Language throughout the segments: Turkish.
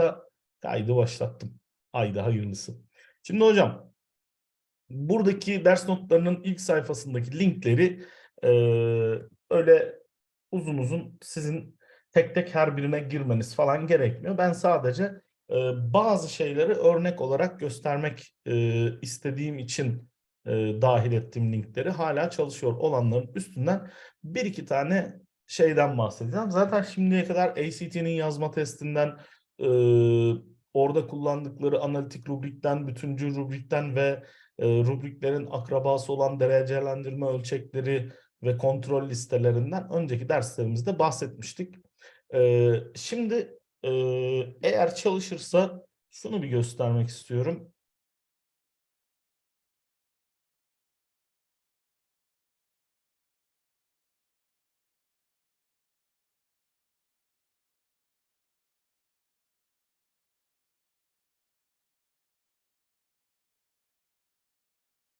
çalışıyorsa kaydı başlattım. Haydi hayırlısı. Şimdi hocam buradaki ders notlarının ilk sayfasındaki linkleri eee, öyle uzun uzun sizin tek tek her birine girmeniz falan gerekmiyor. Ben sadece eee, bazı şeyleri örnek olarak göstermek eee, istediğim için eee, dahil ettiğim linkleri hala çalışıyor olanların üstünden bir iki tane şeyden bahsedeceğim. Zaten şimdiye kadar ACT'nin yazma testinden, eee, orada kullandıkları analitik rubrikten, bütüncül rubrikten ve e, rubriklerin akrabası olan derecelendirme ölçekleri ve kontrol listelerinden önceki derslerimizde bahsetmiştik. Ee, şimdi e, eğer çalışırsa şunu bir göstermek istiyorum.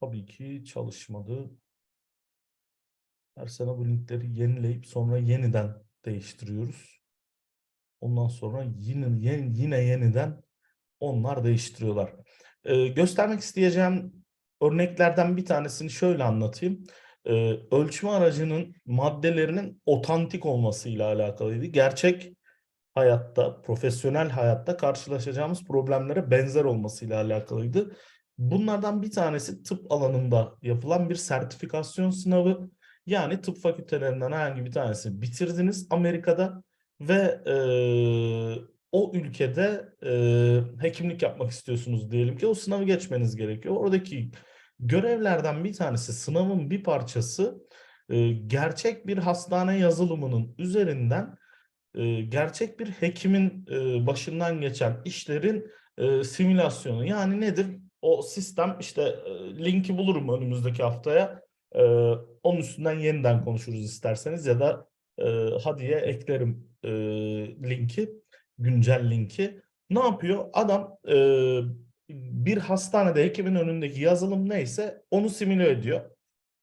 Tabii ki çalışmadı. Her sene bu linkleri yenileyip sonra yeniden değiştiriyoruz. Ondan sonra yine yine, yine yeniden onlar değiştiriyorlar. Ee, göstermek isteyeceğim örneklerden bir tanesini şöyle anlatayım. Ee, ölçme aracının maddelerinin otantik olmasıyla alakalıydı. Gerçek hayatta, profesyonel hayatta karşılaşacağımız problemlere benzer olmasıyla alakalıydı. Bunlardan bir tanesi tıp alanında yapılan bir sertifikasyon sınavı. Yani tıp fakültelerinden herhangi bir tanesi bitirdiniz Amerika'da ve eee, o ülkede eee, hekimlik yapmak istiyorsunuz diyelim ki o sınavı geçmeniz gerekiyor. Oradaki görevlerden bir tanesi sınavın bir parçası eee, gerçek bir hastane yazılımının üzerinden eee, gerçek bir hekimin eee, başından geçen işlerin eee, simülasyonu. Yani nedir? O sistem işte e, linki bulurum önümüzdeki haftaya. E, onun üstünden yeniden konuşuruz isterseniz ya da e, hadiye eklerim e, linki, güncel linki. Ne yapıyor? Adam bir hastanede hekimin önündeki yazılım neyse onu simüle ediyor.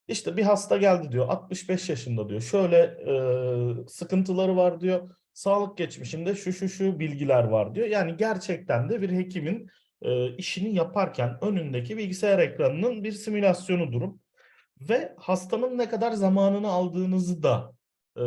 İşte bir hasta geldi diyor 65 yaşında diyor. Şöyle e, sıkıntıları var diyor. Sağlık geçmişinde şu şu şu bilgiler var diyor. Yani gerçekten de bir hekimin e, işini yaparken önündeki bilgisayar ekranının bir simülasyonu durum ve hastanın ne kadar zamanını aldığınızı da e,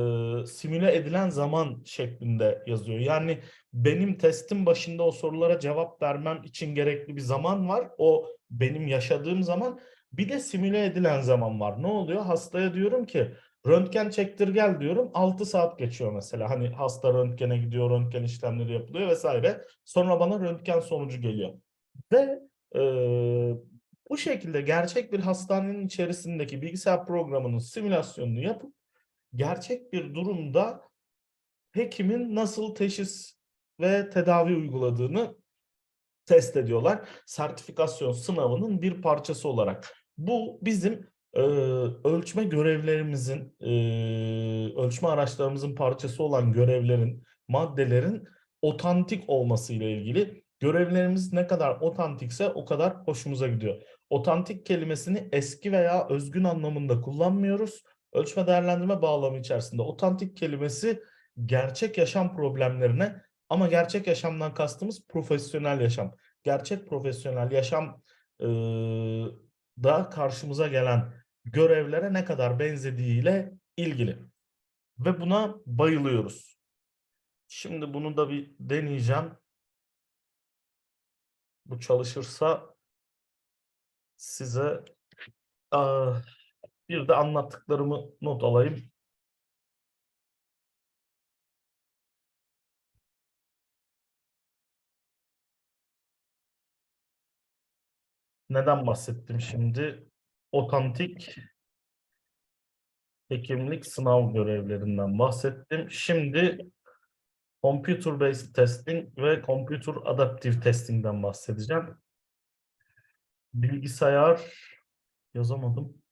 simüle edilen zaman şeklinde yazıyor. Yani benim testin başında o sorulara cevap vermem için gerekli bir zaman var. O benim yaşadığım zaman bir de simüle edilen zaman var. Ne oluyor? Hastaya diyorum ki röntgen çektir gel diyorum. 6 saat geçiyor mesela. Hani hasta röntgene gidiyor, röntgen işlemleri yapılıyor vesaire. Sonra bana röntgen sonucu geliyor. Ve e, bu şekilde gerçek bir hastanenin içerisindeki bilgisayar programının simülasyonunu yapıp gerçek bir durumda hekimin nasıl teşhis ve tedavi uyguladığını test ediyorlar. Sertifikasyon sınavının bir parçası olarak. Bu bizim e, ölçme görevlerimizin, e, ölçme araçlarımızın parçası olan görevlerin, maddelerin otantik olmasıyla ilgili. Görevlerimiz ne kadar otantikse o kadar hoşumuza gidiyor. Otantik kelimesini eski veya özgün anlamında kullanmıyoruz. Ölçme değerlendirme bağlamı içerisinde otantik kelimesi gerçek yaşam problemlerine ama gerçek yaşamdan kastımız profesyonel yaşam. Gerçek profesyonel yaşam e, da karşımıza gelen görevlere ne kadar benzediğiyle ilgili. Ve buna bayılıyoruz. Şimdi bunu da bir deneyeceğim. Bu çalışırsa size ah, bir de anlattıklarımı not alayım. Neden bahsettim şimdi? Otantik hekimlik sınav görevlerinden bahsettim. Şimdi Computer Based Testing ve Computer Adaptive Testing'den bahsedeceğim. Bilgisayar yazamadım.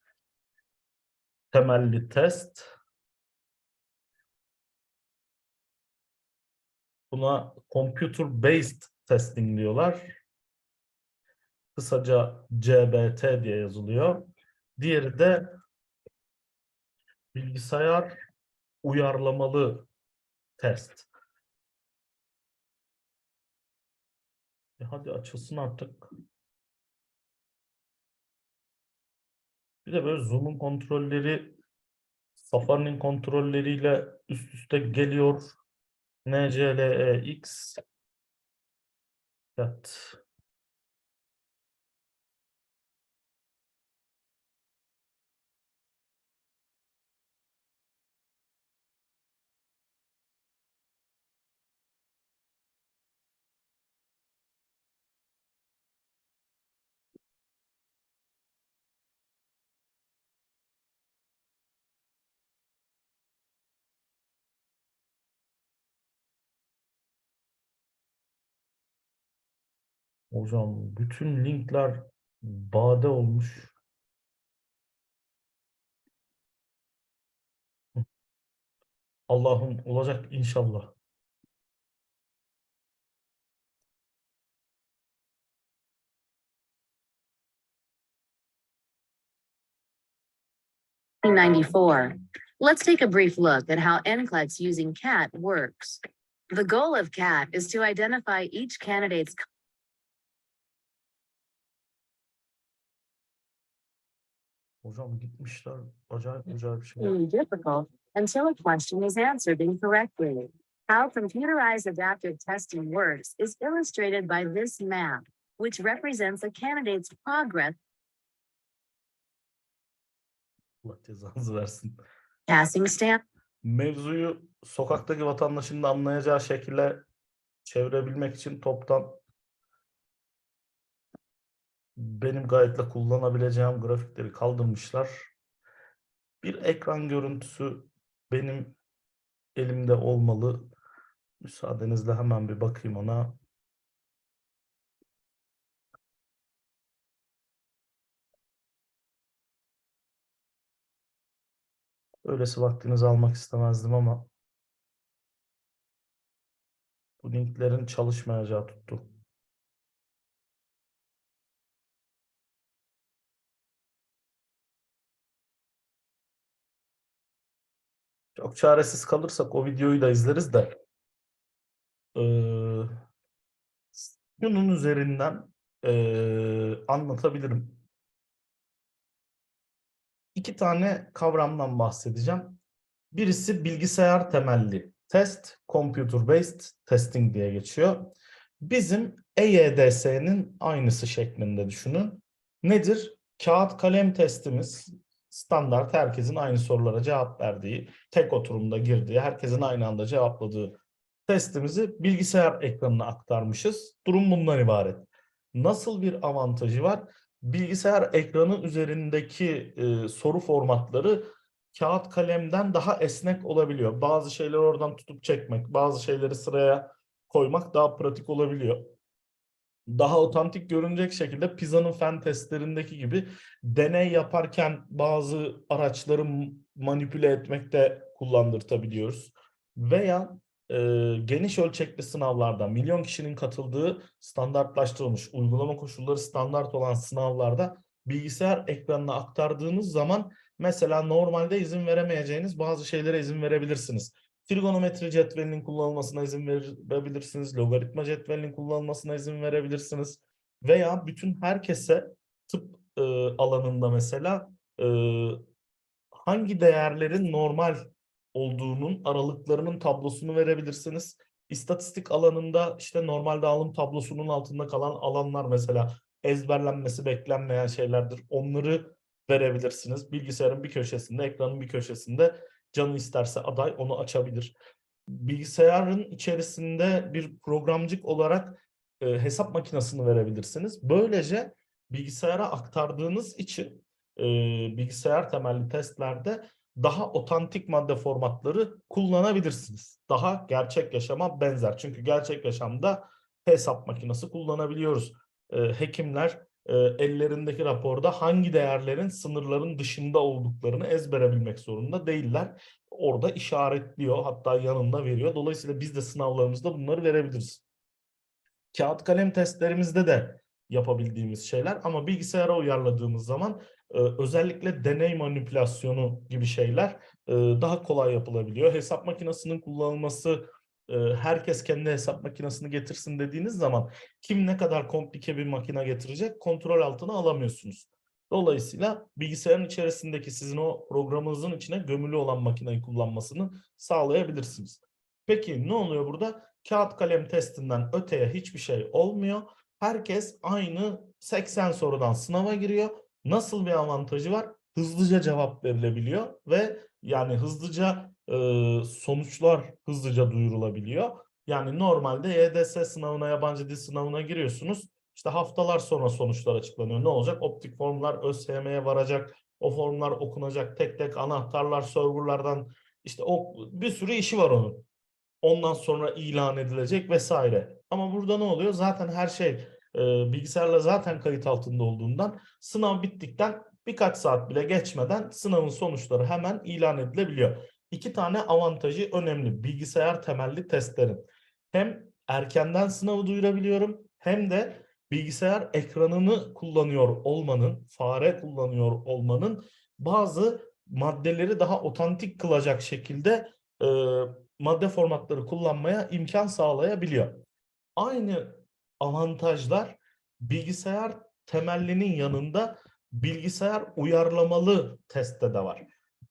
Temelli test. Buna Computer Based Testing diyorlar. Kısaca CBT diye yazılıyor. Diğeri de bilgisayar uyarlamalı test. E hadi açılsın artık. Bir de böyle Zoom'un kontrolleri Safari'nin kontrolleriyle üst üste geliyor. NCLEX Evet. Hocam bütün linkler olmuş. Allah'ım olacak inşallah. Ninety-four. Let's take a brief look at how NCLEX using CAT works. The goal of CAT is to identify each candidate's Hocam gitmişler. Acayip acayip şey. really difficult until a question is answered incorrectly. How computerized adaptive testing works is illustrated by this map, which represents a candidate's progress Allah cezanızı versin. passing stamp Mevzuyu sokaktaki vatandaşın da anlayacağı şekilde çevirebilmek için toptan benim gayet kullanabileceğim grafikleri kaldırmışlar. Bir ekran görüntüsü benim elimde olmalı. Müsaadenizle hemen bir bakayım ona. Öylesi vaktinizi almak istemezdim ama bu linklerin çalışmayacağı tuttu. Çok çaresiz kalırsak o videoyu da izleriz de. Eee şunun üzerinden eee, anlatabilirim. İki tane kavramdan bahsedeceğim. Birisi bilgisayar temelli test, computer based testing diye geçiyor. Bizim E EYDS'nin aynısı şeklinde düşünün. Nedir? Kağıt kalem testimiz standart herkesin aynı sorulara cevap verdiği, tek oturumda girdiği, herkesin aynı anda cevapladığı testimizi bilgisayar ekranına aktarmışız. Durum bundan ibaret. Nasıl bir avantajı var? Bilgisayar ekranı üzerindeki e, soru formatları kağıt kalemden daha esnek olabiliyor. Bazı şeyleri oradan tutup çekmek, bazı şeyleri sıraya koymak daha pratik olabiliyor. Daha otantik görünecek şekilde Pisa'nın fen testlerindeki gibi deney yaparken bazı araçları manipüle etmekte kullandırtabiliyoruz. Veya e, geniş ölçekli sınavlarda milyon kişinin katıldığı standartlaştırılmış uygulama koşulları standart olan sınavlarda bilgisayar ekranına aktardığınız zaman mesela normalde izin veremeyeceğiniz bazı şeylere izin verebilirsiniz. Trigonometri cetvelinin kullanılmasına izin verebilirsiniz. Logaritma cetvelinin kullanılmasına izin verebilirsiniz. Veya bütün herkese tıp e, alanında mesela e, hangi değerlerin normal olduğunun aralıklarının tablosunu verebilirsiniz. İstatistik alanında işte normal dağılım tablosunun altında kalan alanlar mesela ezberlenmesi beklenmeyen şeylerdir. Onları verebilirsiniz. Bilgisayarın bir köşesinde, ekranın bir köşesinde canı isterse aday onu açabilir. Bilgisayarın içerisinde bir programcık olarak e, hesap makinesini verebilirsiniz. Böylece bilgisayara aktardığınız için e, bilgisayar temelli testlerde daha otantik madde formatları kullanabilirsiniz. Daha gerçek yaşama benzer. Çünkü gerçek yaşamda hesap makinesi kullanabiliyoruz. E, hekimler e, ellerindeki raporda hangi değerlerin sınırların dışında olduklarını ezbere bilmek zorunda değiller. Orada işaretliyor hatta yanında veriyor. Dolayısıyla biz de sınavlarımızda bunları verebiliriz. Kağıt kalem testlerimizde de yapabildiğimiz şeyler ama bilgisayara uyarladığımız zaman e, özellikle deney manipülasyonu gibi şeyler e, daha kolay yapılabiliyor. Hesap makinesinin kullanılması herkes kendi hesap makinesini getirsin dediğiniz zaman kim ne kadar komplike bir makine getirecek kontrol altına alamıyorsunuz. Dolayısıyla bilgisayarın içerisindeki sizin o programınızın içine gömülü olan makineyi kullanmasını sağlayabilirsiniz. Peki ne oluyor burada? Kağıt kalem testinden öteye hiçbir şey olmuyor. Herkes aynı 80 sorudan sınava giriyor. Nasıl bir avantajı var? Hızlıca cevap verilebiliyor ve yani hızlıca e, sonuçlar hızlıca duyurulabiliyor. Yani normalde YDS sınavına, yabancı dil sınavına giriyorsunuz. İşte haftalar sonra sonuçlar açıklanıyor. Ne olacak? Optik formlar ÖSYM'ye varacak. O formlar okunacak. Tek tek anahtarlar serverlardan işte o bir sürü işi var onun. Ondan sonra ilan edilecek vesaire. Ama burada ne oluyor? Zaten her şey e, bilgisayarla zaten kayıt altında olduğundan sınav bittikten birkaç saat bile geçmeden sınavın sonuçları hemen ilan edilebiliyor. İki tane avantajı önemli bilgisayar temelli testlerin. Hem erkenden sınavı duyurabiliyorum hem de bilgisayar ekranını kullanıyor olmanın, fare kullanıyor olmanın bazı maddeleri daha otantik kılacak şekilde e, madde formatları kullanmaya imkan sağlayabiliyor. Aynı avantajlar bilgisayar temellinin yanında bilgisayar uyarlamalı testte de var.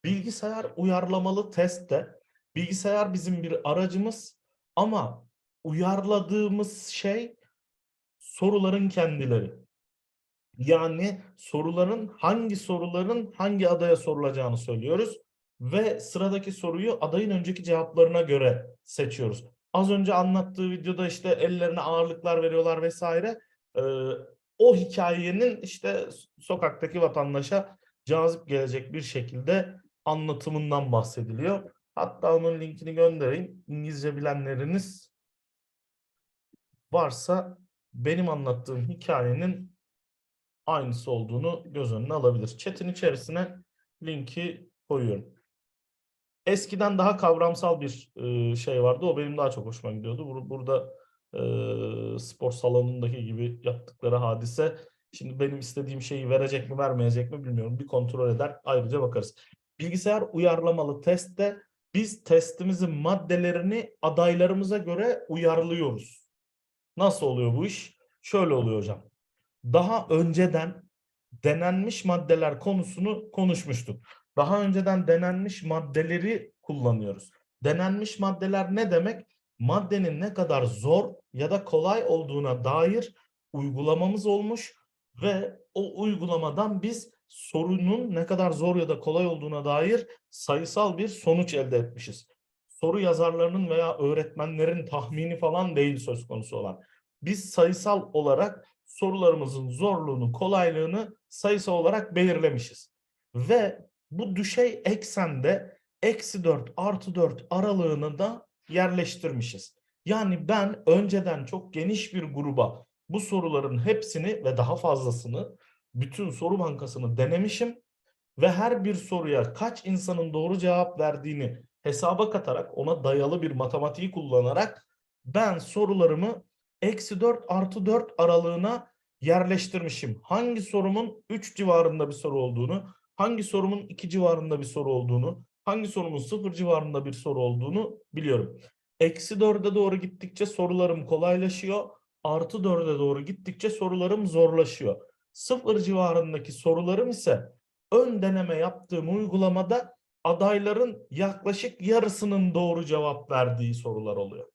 Bilgisayar uyarlamalı testte bilgisayar bizim bir aracımız ama uyarladığımız şey soruların kendileri. Yani soruların hangi soruların hangi adaya sorulacağını söylüyoruz ve sıradaki soruyu adayın önceki cevaplarına göre seçiyoruz. Az önce anlattığı videoda işte ellerine ağırlıklar veriyorlar vesaire. Ee, o hikayenin işte sokaktaki vatandaşa cazip gelecek bir şekilde anlatımından bahsediliyor. Hatta onun linkini göndereyim. İngilizce bilenleriniz varsa benim anlattığım hikayenin aynısı olduğunu göz önüne alabilir. Chat'in içerisine linki koyuyorum. Eskiden daha kavramsal bir e, şey vardı. O benim daha çok hoşuma gidiyordu. Bur- Burada e, spor salonundaki gibi yaptıkları hadise. Şimdi benim istediğim şeyi verecek mi vermeyecek mi bilmiyorum. Bir kontrol eder ayrıca bakarız. Bilgisayar uyarlamalı testte biz testimizin maddelerini adaylarımıza göre uyarlıyoruz. Nasıl oluyor bu iş? Şöyle oluyor hocam. Daha önceden denenmiş maddeler konusunu konuşmuştuk. Daha önceden denenmiş maddeleri kullanıyoruz. Denenmiş maddeler ne demek? Maddenin ne kadar zor ya da kolay olduğuna dair uygulamamız olmuş ve o uygulamadan biz sorunun ne kadar zor ya da kolay olduğuna dair sayısal bir sonuç elde etmişiz. Soru yazarlarının veya öğretmenlerin tahmini falan değil söz konusu olan. Biz sayısal olarak sorularımızın zorluğunu, kolaylığını sayısal olarak belirlemişiz. Ve bu düşey eksende eksi 4 artı 4 aralığını da yerleştirmişiz. Yani ben önceden çok geniş bir gruba bu soruların hepsini ve daha fazlasını bütün soru bankasını denemişim ve her bir soruya kaç insanın doğru cevap verdiğini hesaba katarak ona dayalı bir matematiği kullanarak ben sorularımı eksi 4 artı 4 aralığına yerleştirmişim. Hangi sorumun 3 civarında bir soru olduğunu, hangi sorumun 2 civarında bir soru olduğunu, hangi sorumun 0 civarında bir soru olduğunu biliyorum. Eksi 4'e doğru gittikçe sorularım kolaylaşıyor. Artı 4'e doğru gittikçe sorularım zorlaşıyor. 0 civarındaki sorularım ise ön deneme yaptığım uygulamada adayların yaklaşık yarısının doğru cevap verdiği sorular oluyor.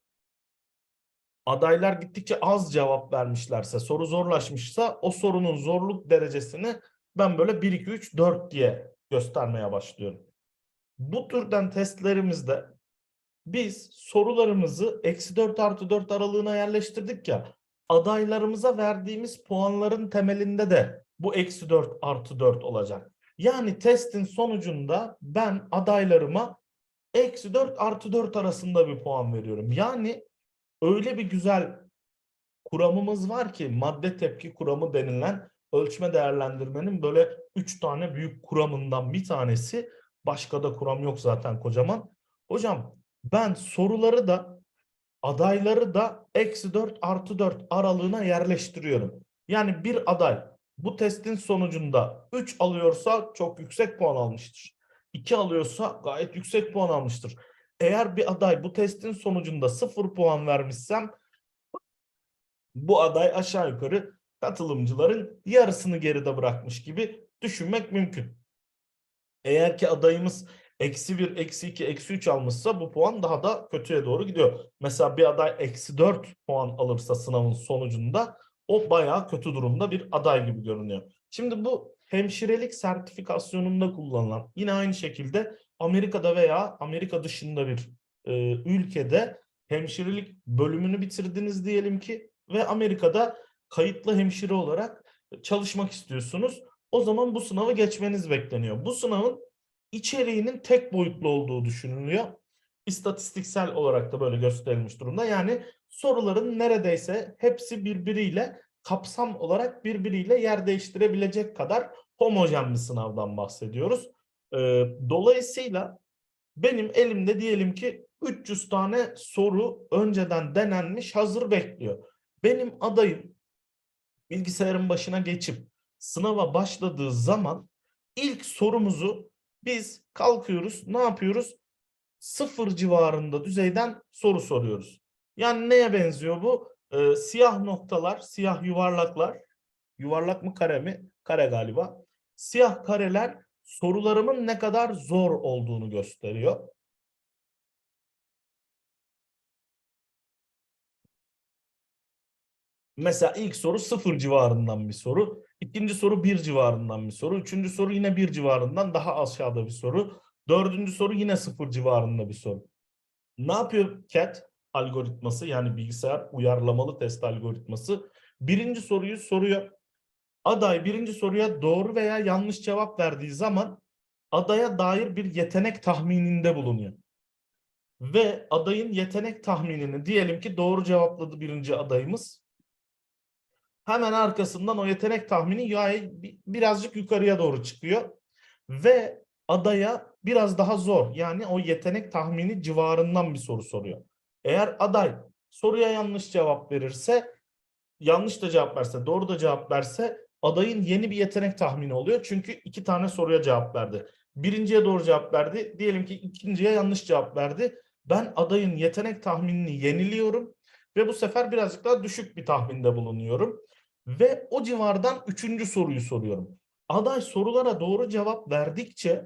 Adaylar gittikçe az cevap vermişlerse, soru zorlaşmışsa o sorunun zorluk derecesini ben böyle 1, 2, 3, 4 diye göstermeye başlıyorum. Bu türden testlerimizde biz sorularımızı eksi 4 artı 4 aralığına yerleştirdik ya adaylarımıza verdiğimiz puanların temelinde de bu eksi 4 artı 4 olacak. Yani testin sonucunda ben adaylarıma eksi 4 artı 4 arasında bir puan veriyorum. Yani öyle bir güzel kuramımız var ki madde tepki kuramı denilen ölçme değerlendirmenin böyle üç tane büyük kuramından bir tanesi. Başka da kuram yok zaten kocaman. Hocam ben soruları da adayları da eksi 4 artı 4 aralığına yerleştiriyorum. Yani bir aday bu testin sonucunda 3 alıyorsa çok yüksek puan almıştır. 2 alıyorsa gayet yüksek puan almıştır. Eğer bir aday bu testin sonucunda sıfır puan vermişsem bu aday aşağı yukarı katılımcıların yarısını geride bırakmış gibi düşünmek mümkün. Eğer ki adayımız eksi 1, eksi 2, eksi 3 almışsa bu puan daha da kötüye doğru gidiyor. Mesela bir aday eksi 4 puan alırsa sınavın sonucunda o bayağı kötü durumda bir aday gibi görünüyor. Şimdi bu hemşirelik sertifikasyonunda kullanılan yine aynı şekilde Amerika'da veya Amerika dışında bir e, ülkede hemşirelik bölümünü bitirdiniz diyelim ki ve Amerika'da kayıtlı hemşire olarak çalışmak istiyorsunuz. O zaman bu sınavı geçmeniz bekleniyor. Bu sınavın içeriğinin tek boyutlu olduğu düşünülüyor. İstatistiksel olarak da böyle gösterilmiş durumda. Yani soruların neredeyse hepsi birbiriyle kapsam olarak birbiriyle yer değiştirebilecek kadar homojen bir sınavdan bahsediyoruz. Ee, dolayısıyla benim elimde diyelim ki 300 tane soru önceden denenmiş hazır bekliyor. Benim adayım bilgisayarın başına geçip sınava başladığı zaman ilk sorumuzu biz kalkıyoruz ne yapıyoruz? Sıfır civarında düzeyden soru soruyoruz. Yani neye benziyor bu? Ee, siyah noktalar, siyah yuvarlaklar, yuvarlak mı kare mi? Kare galiba. Siyah kareler sorularımın ne kadar zor olduğunu gösteriyor. Mesela ilk soru sıfır civarından bir soru. İkinci soru bir civarından bir soru. Üçüncü soru yine bir civarından daha aşağıda bir soru. Dördüncü soru yine sıfır civarında bir soru. Ne yapıyor CAT algoritması yani bilgisayar uyarlamalı test algoritması? Birinci soruyu soruyor. Aday birinci soruya doğru veya yanlış cevap verdiği zaman adaya dair bir yetenek tahmininde bulunuyor. Ve adayın yetenek tahminini diyelim ki doğru cevapladı birinci adayımız. Hemen arkasından o yetenek tahmini birazcık yukarıya doğru çıkıyor. Ve adaya biraz daha zor yani o yetenek tahmini civarından bir soru soruyor. Eğer aday soruya yanlış cevap verirse yanlış da cevap verse doğru da cevap verse adayın yeni bir yetenek tahmini oluyor. Çünkü iki tane soruya cevap verdi. Birinciye doğru cevap verdi. Diyelim ki ikinciye yanlış cevap verdi. Ben adayın yetenek tahminini yeniliyorum ve bu sefer birazcık daha düşük bir tahminde bulunuyorum. Ve o civardan üçüncü soruyu soruyorum. Aday sorulara doğru cevap verdikçe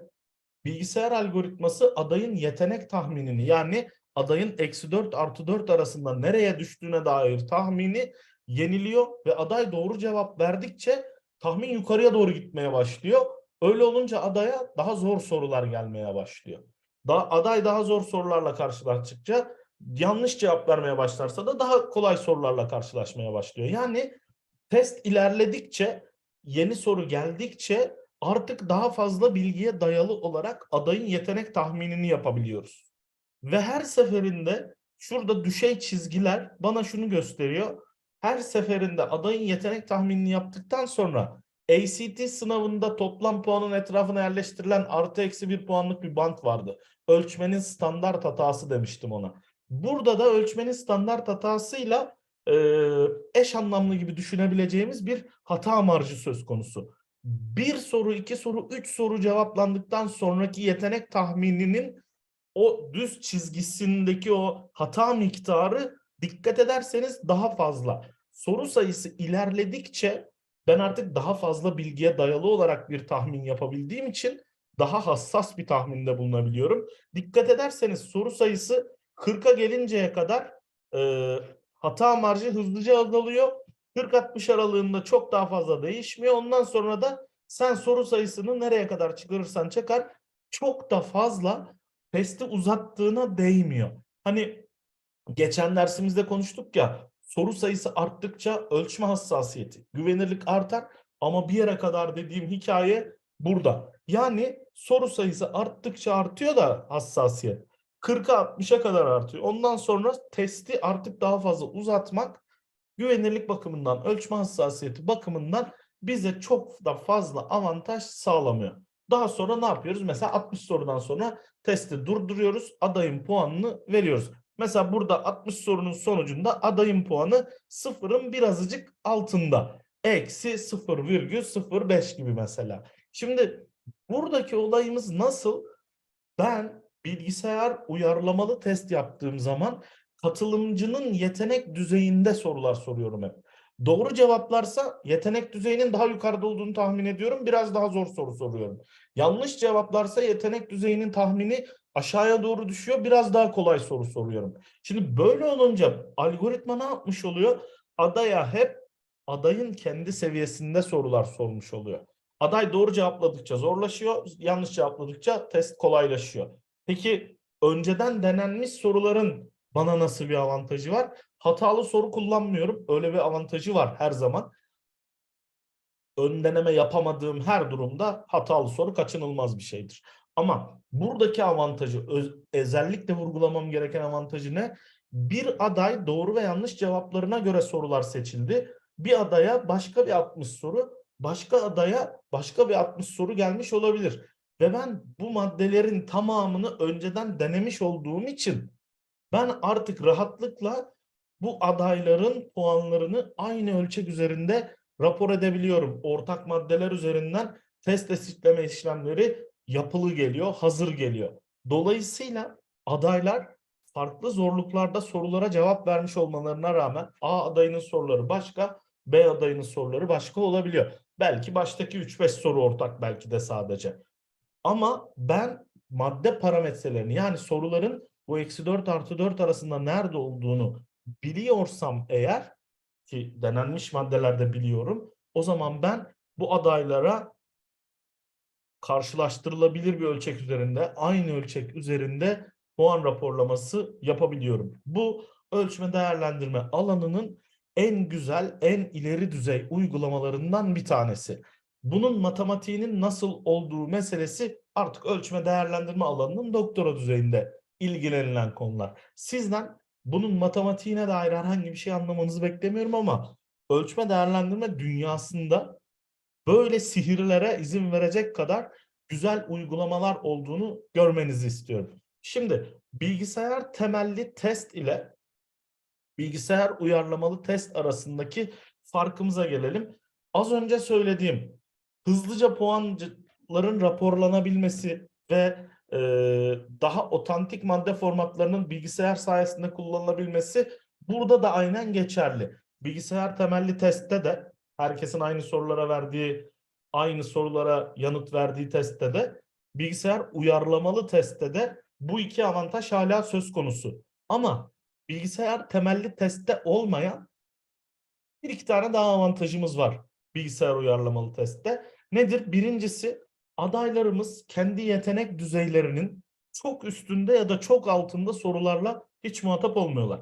bilgisayar algoritması adayın yetenek tahminini yani adayın eksi 4 artı 4 arasında nereye düştüğüne dair tahmini yeniliyor ve aday doğru cevap verdikçe tahmin yukarıya doğru gitmeye başlıyor. Öyle olunca adaya daha zor sorular gelmeye başlıyor. Da, aday daha zor sorularla karşılaştıkça yanlış cevap vermeye başlarsa da daha kolay sorularla karşılaşmaya başlıyor. Yani test ilerledikçe yeni soru geldikçe artık daha fazla bilgiye dayalı olarak adayın yetenek tahminini yapabiliyoruz. Ve her seferinde şurada düşey çizgiler bana şunu gösteriyor. Her seferinde adayın yetenek tahminini yaptıktan sonra ACT sınavında toplam puanın etrafına yerleştirilen artı eksi bir puanlık bir bant vardı. Ölçmenin standart hatası demiştim ona. Burada da ölçmenin standart hatasıyla eş anlamlı gibi düşünebileceğimiz bir hata marjı söz konusu. Bir soru, iki soru, üç soru cevaplandıktan sonraki yetenek tahmininin o düz çizgisindeki o hata miktarı dikkat ederseniz daha fazla. Soru sayısı ilerledikçe ben artık daha fazla bilgiye dayalı olarak bir tahmin yapabildiğim için daha hassas bir tahminde bulunabiliyorum. Dikkat ederseniz soru sayısı 40'a gelinceye kadar e, hata marjı hızlıca azalıyor. 40-60 aralığında çok daha fazla değişmiyor. Ondan sonra da sen soru sayısını nereye kadar çıkarırsan çıkar çok da fazla testi uzattığına değmiyor. Hani geçen dersimizde konuştuk ya soru sayısı arttıkça ölçme hassasiyeti, güvenirlik artar ama bir yere kadar dediğim hikaye burada. Yani soru sayısı arttıkça artıyor da hassasiyet. 40'a 60'a kadar artıyor. Ondan sonra testi artık daha fazla uzatmak güvenirlik bakımından, ölçme hassasiyeti bakımından bize çok da fazla avantaj sağlamıyor. Daha sonra ne yapıyoruz? Mesela 60 sorudan sonra testi durduruyoruz. Adayın puanını veriyoruz. Mesela burada 60 sorunun sonucunda adayın puanı sıfırın birazcık altında. Eksi 0,05 gibi mesela. Şimdi buradaki olayımız nasıl? Ben bilgisayar uyarlamalı test yaptığım zaman katılımcının yetenek düzeyinde sorular soruyorum hep. Doğru cevaplarsa yetenek düzeyinin daha yukarıda olduğunu tahmin ediyorum. Biraz daha zor soru soruyorum. Yanlış cevaplarsa yetenek düzeyinin tahmini aşağıya doğru düşüyor. Biraz daha kolay soru soruyorum. Şimdi böyle olunca algoritma ne yapmış oluyor? Adaya hep adayın kendi seviyesinde sorular sormuş oluyor. Aday doğru cevapladıkça zorlaşıyor, yanlış cevapladıkça test kolaylaşıyor. Peki önceden denenmiş soruların bana nasıl bir avantajı var? Hatalı soru kullanmıyorum. Öyle bir avantajı var her zaman. Ön deneme yapamadığım her durumda hatalı soru kaçınılmaz bir şeydir. Ama buradaki avantajı, öz- özellikle vurgulamam gereken avantajı ne? Bir aday doğru ve yanlış cevaplarına göre sorular seçildi. Bir adaya başka bir 60 soru, başka adaya başka bir 60 soru gelmiş olabilir. Ve ben bu maddelerin tamamını önceden denemiş olduğum için ben artık rahatlıkla bu adayların puanlarını aynı ölçek üzerinde rapor edebiliyorum. Ortak maddeler üzerinden test eşitleme işlemleri yapılı geliyor, hazır geliyor. Dolayısıyla adaylar farklı zorluklarda sorulara cevap vermiş olmalarına rağmen A adayının soruları başka, B adayının soruları başka olabiliyor. Belki baştaki 3-5 soru ortak belki de sadece. Ama ben madde parametrelerini yani soruların bu eksi 4 artı 4 arasında nerede olduğunu biliyorsam eğer ki denenmiş maddelerde biliyorum o zaman ben bu adaylara karşılaştırılabilir bir ölçek üzerinde aynı ölçek üzerinde puan raporlaması yapabiliyorum. Bu ölçme değerlendirme alanının en güzel, en ileri düzey uygulamalarından bir tanesi. Bunun matematiğinin nasıl olduğu meselesi artık ölçme değerlendirme alanının doktora düzeyinde ilgilenilen konular. Sizden bunun matematiğine dair herhangi bir şey anlamanızı beklemiyorum ama ölçme değerlendirme dünyasında böyle sihirlere izin verecek kadar güzel uygulamalar olduğunu görmenizi istiyorum. Şimdi bilgisayar temelli test ile bilgisayar uyarlamalı test arasındaki farkımıza gelelim. Az önce söylediğim hızlıca puanların raporlanabilmesi ve e, daha otantik madde formatlarının bilgisayar sayesinde kullanılabilmesi burada da aynen geçerli. Bilgisayar temelli testte de herkesin aynı sorulara verdiği, aynı sorulara yanıt verdiği testte de bilgisayar uyarlamalı testte de bu iki avantaj hala söz konusu. Ama bilgisayar temelli testte olmayan bir iki tane daha avantajımız var bilgisayar uyarlamalı testte. Nedir? Birincisi adaylarımız kendi yetenek düzeylerinin çok üstünde ya da çok altında sorularla hiç muhatap olmuyorlar.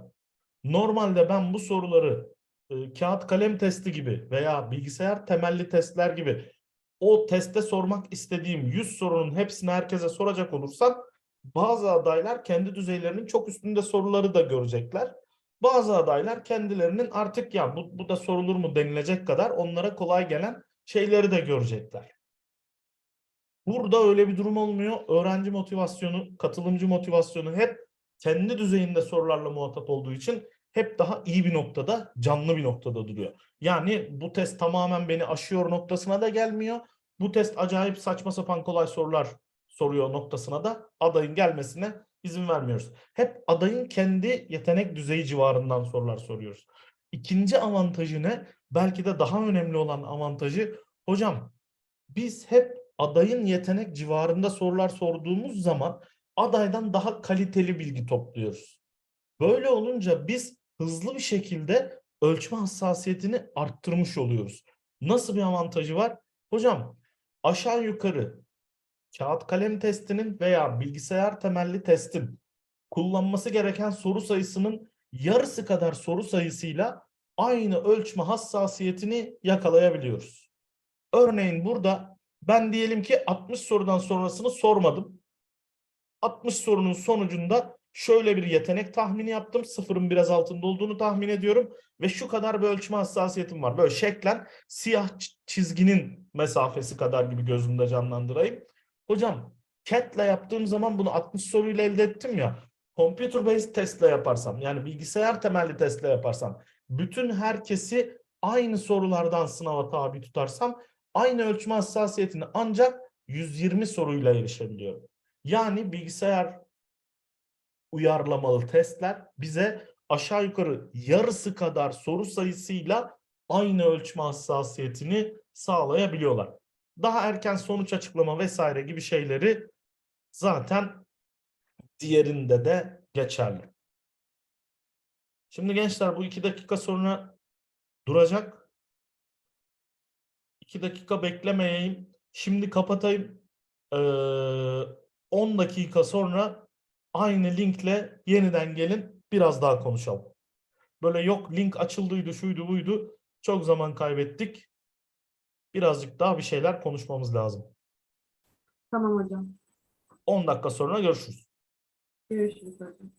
Normalde ben bu soruları e, kağıt kalem testi gibi veya bilgisayar temelli testler gibi o teste sormak istediğim 100 sorunun hepsini herkese soracak olursam bazı adaylar kendi düzeylerinin çok üstünde soruları da görecekler. Bazı adaylar kendilerinin artık ya bu, bu da sorulur mu denilecek kadar onlara kolay gelen şeyleri de görecekler. Burada öyle bir durum olmuyor. Öğrenci motivasyonu, katılımcı motivasyonu hep kendi düzeyinde sorularla muhatap olduğu için hep daha iyi bir noktada, canlı bir noktada duruyor. Yani bu test tamamen beni aşıyor noktasına da gelmiyor. Bu test acayip saçma sapan kolay sorular soruyor noktasına da adayın gelmesine izin vermiyoruz. Hep adayın kendi yetenek düzeyi civarından sorular soruyoruz. İkinci avantajı ne? Belki de daha önemli olan avantajı hocam biz hep adayın yetenek civarında sorular sorduğumuz zaman adaydan daha kaliteli bilgi topluyoruz. Böyle olunca biz hızlı bir şekilde ölçme hassasiyetini arttırmış oluyoruz. Nasıl bir avantajı var? Hocam aşağı yukarı kağıt kalem testinin veya bilgisayar temelli testin kullanması gereken soru sayısının yarısı kadar soru sayısıyla aynı ölçme hassasiyetini yakalayabiliyoruz. Örneğin burada ben diyelim ki 60 sorudan sonrasını sormadım. 60 sorunun sonucunda şöyle bir yetenek tahmini yaptım. Sıfırın biraz altında olduğunu tahmin ediyorum. Ve şu kadar bir ölçme hassasiyetim var. Böyle şeklen siyah çizginin mesafesi kadar gibi gözümde canlandırayım. Hocam CAT'le yaptığım zaman bunu 60 soruyla elde ettim ya. Computer based testle yaparsam yani bilgisayar temelli testle yaparsam bütün herkesi aynı sorulardan sınava tabi tutarsam aynı ölçme hassasiyetini ancak 120 soruyla erişebiliyorum. Yani bilgisayar uyarlamalı testler bize aşağı yukarı yarısı kadar soru sayısıyla aynı ölçme hassasiyetini sağlayabiliyorlar. Daha erken sonuç açıklama vesaire gibi şeyleri zaten diğerinde de geçerli. Şimdi gençler bu iki dakika sonra duracak. İki dakika beklemeyeyim. Şimdi kapatayım. Ee, 10 dakika sonra aynı linkle yeniden gelin biraz daha konuşalım. Böyle yok link açıldıydı şuydu buydu. Çok zaman kaybettik. Birazcık daha bir şeyler konuşmamız lazım. Tamam hocam. 10 dakika sonra görüşürüz. Görüşürüz hocam.